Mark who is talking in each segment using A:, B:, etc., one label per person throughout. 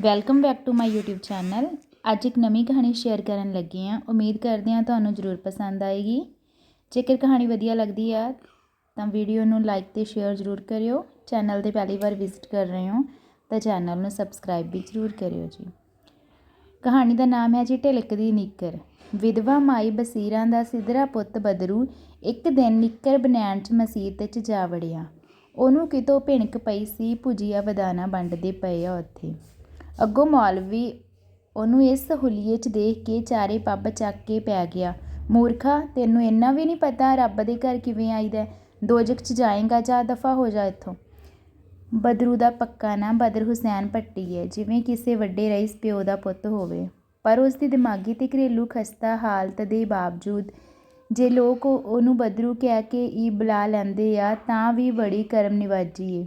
A: Welcome back to my YouTube channel ਅੱਜ ਇੱਕ ਨਵੀਂ ਕਹਾਣੀ ਸ਼ੇਅਰ ਕਰਨ ਲੱਗੀ ਹਾਂ। ਉਮੀਦ ਕਰਦੇ ਹਾਂ ਤੁਹਾਨੂੰ ਜ਼ਰੂਰ ਪਸੰਦ ਆਏਗੀ। ਜੇਕਰ ਕਹਾਣੀ ਵਧੀਆ ਲੱਗਦੀ ਆ, ਤਾਂ ਵੀਡੀਓ ਨੂੰ ਲਾਈਕ ਤੇ ਸ਼ੇਅਰ ਜ਼ਰੂਰ ਕਰਿਓ। ਚੈਨਲ ਤੇ ਪਹਿਲੀ ਵਾਰ ਵਿਜ਼ਿਟ ਕਰ ਰਹੇ ਹੋ, ਤਾਂ ਚੈਨਲ ਨੂੰ ਸਬਸਕ੍ਰਾਈਬ ਵੀ ਜ਼ਰੂਰ ਕਰਿਓ ਜੀ। ਕਹਾਣੀ ਦਾ ਨਾਮ ਹੈ ਜੀ ਢਿਲਕਦੀ ਨਿੱਕਰ। ਵਿਧਵਾ ਮਾਈ ਬਸੀਰਾਂ ਦਾ ਸਿਧਰਾ ਪੁੱਤ ਬਦਰੂ ਇੱਕ ਦਿਨ ਨਿੱਕਰ ਬਨੈਣ 'ਚ ਮਸੀਤ 'ਚ ਜਾ ਵੜਿਆ। ਉਹਨੂੰ ਕਿਤੋਂ ਭਿਣਕ ਪਈ ਸੀ, ਭੁਜੀਆ ਬਦਾਨਾ ਵੰਡਦੇ ਪਏ ਆ ਉੱਥੇ। ਅੱਗੋਂ ਮੌਲਵੀ ਉਹਨੂੰ ਇਸ ਹੁਲੀਏ 'ਚ ਦੇਖ ਕੇ ਚਾਰੇ ਪੱਬ ਚੱਕ ਕੇ ਪੈ ਗਿਆ। ਮੂਰਖਾ, ਤੈਨੂੰ ਇੰਨਾ ਵੀ ਨਹੀਂ ਪਤਾ ਰੱਬ ਦੇ ਘਰ ਕਿਵੇਂ ਆਈਦਾ ਹੈ? ਦੋਜਕ 'ਚ ਜਾਏਗਾ ਜਾਂ ਦਫਾ ਹੋ ਜਾ ਇੱਥੋਂ? ਬਦਰੂ ਦਾ ਪੱਕਾ ਨਾਂ ਬਦਰ ਹੁਸੈਨ ਭੱਟੀ ਹੈ, ਜਿਵੇਂ ਕਿਸੇ ਵੱਡੇ ਰਈਸ ਪਿਓ ਦਾ ਪੁੱਤ ਹੋਵੇ। ਪਰ ਉਸ ਦੀ ਦਿਮਾਗੀ ਤੇ ਘਰੇਲੂ ਖਸਤਾ ਹਾਲਤ ਦੇ ਬਾਵਜੂਦ ਜੇ ਲੋਕ ਉਹਨੂੰ ਬਦਰੂ ਕਹਿ ਕੇ ਹੀ ਬੁਲਾ ਲੈਂਦੇ ਆ, ਤਾਂ ਵੀ ਬੜੀ ਕਰਮ ਨਿਵਾਜੀ ਏ।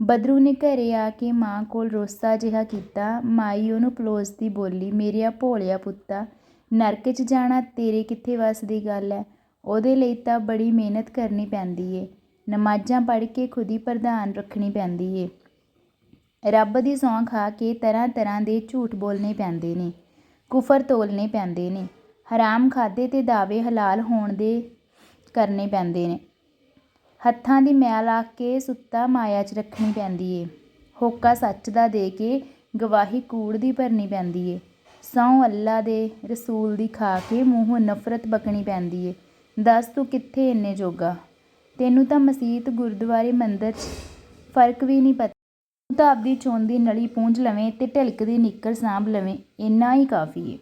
A: ਬਦਰੂ ਨੇ ਘਰੇ ਆ ਕੇ ਮਾਂ ਕੋਲ ਰੋਸਾ ਜਿਹਾ ਕੀਤਾ। ਮਾਈ ਉਹਨੂੰ ਪਲੋਸਦੀ ਬੋਲੀ ਮੇਰਿਆ ਭੋਲਿਆ ਪੁੱਤਾ, ਨਰਕ 'ਚ ਜਾਣਾ ਤੇਰੇ ਕਿੱਥੇ ਵੱਸ ਦੀ ਗੱਲ ਹੈ ਉਹਦੇ ਲਈ ਤਾਂ ਬੜੀ ਮਿਹਨਤ ਕਰਨੀ ਪੈਂਦੀ ਏ। ਨਮਾਜ਼ਾਂ ਪੜ੍ਹ ਕੇ ਖੁਦੀ ਪ੍ਰਧਾਨ ਰੱਖਣੀ ਪੈਂਦੀ ਏ। ਰੱਬ ਦੀ ਸੌਂ ਖਾ ਕੇ ਤਰ੍ਹਾਂ ਤਰ੍ਹਾਂ ਦੇ ਝੂਠ ਬੋਲਣੇ ਪੈਂਦੇ ਨੇ, ਕੁਫਰ ਤੋਲਣੇ ਪੈਂਦੇ ਨੇ, ਹਰਾਮ ਖਾਦੇ ਤੇ ਦਾਅਵੇ ਹਲਾਲ ਹੋਣ ਦੇ ਕਰਨੇ ਪੈਂਦੇ ਨੇ। ਹੱਥਾਂ ਦੀ ਮੈਲ ਆਖ ਕੇ ਸੁੱਤਾ ਮਾਇਆ 'ਚ ਰੱਖਣੀ ਪੈਂਦੀ ਏ। ਹੋਕਾ ਸੱਚ ਦਾ ਦੇ ਕੇ ਗਵਾਹੀ ਕੂੜ ਦੀ ਭਰਨੀ ਪੈਂਦੀ ਏ। ਸਹੁੰ ਅੱਲਾ ਦੇ ਰਸੂਲ ਦੀ ਖਾ ਕੇ ਮੂੰਹੋਂ ਨਫ਼ਰਤ ਬਕਣੀ ਪੈਂਦੀ ਏ। ਦੱਸ ਤੂੰ ਕਿੱਥੇ ਇੰਨੇ ਜੋਗਾ? ਤੈਨੂੰ ਤਾਂ ਮਸੀਤ ਗੁਰਦੁਆਰੇ ਮੰਦਰ 'ਚ ਫ਼ਰਕ ਵੀ ਨਹੀਂ ਪਤਾ। ਤੂੰ ਤਾਂ ਆਪਦੀ ਚੋਣ ਦੀ ਨਲੀ ਪੂੰਝ ਲਵੇਂ ਤੇ ਢਿਲਕਦੀ ਨਿੱਕਰ ਸਾਂਭ ਲਵੇਂ। ਇੰਨਾ ਹੀ ਕਾਫੀ ਏ।